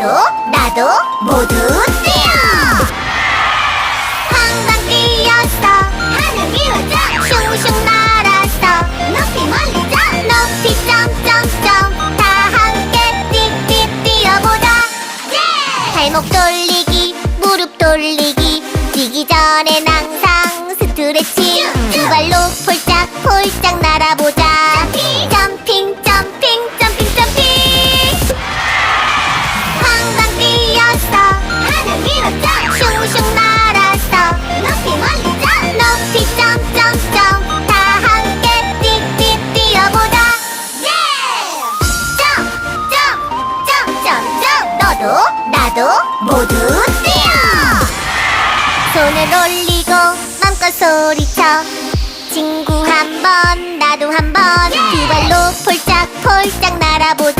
너도 나도 모두 뛰어 항상 뛰었어 하늘 기우자 슝슝 날았어. 높이 멀리 점 높이 점점점. 다 함께 띡띡 뛰어보자. 예! 발목 돌리기 무릎 돌리기. 뛰기 전엔 항상 스트레칭 너도 나도 모두 뛰어! 손을 올리고 맘껏 소리쳐. 친구 한번 나도 한 번. 두 발로 폴짝 폴짝 날아보자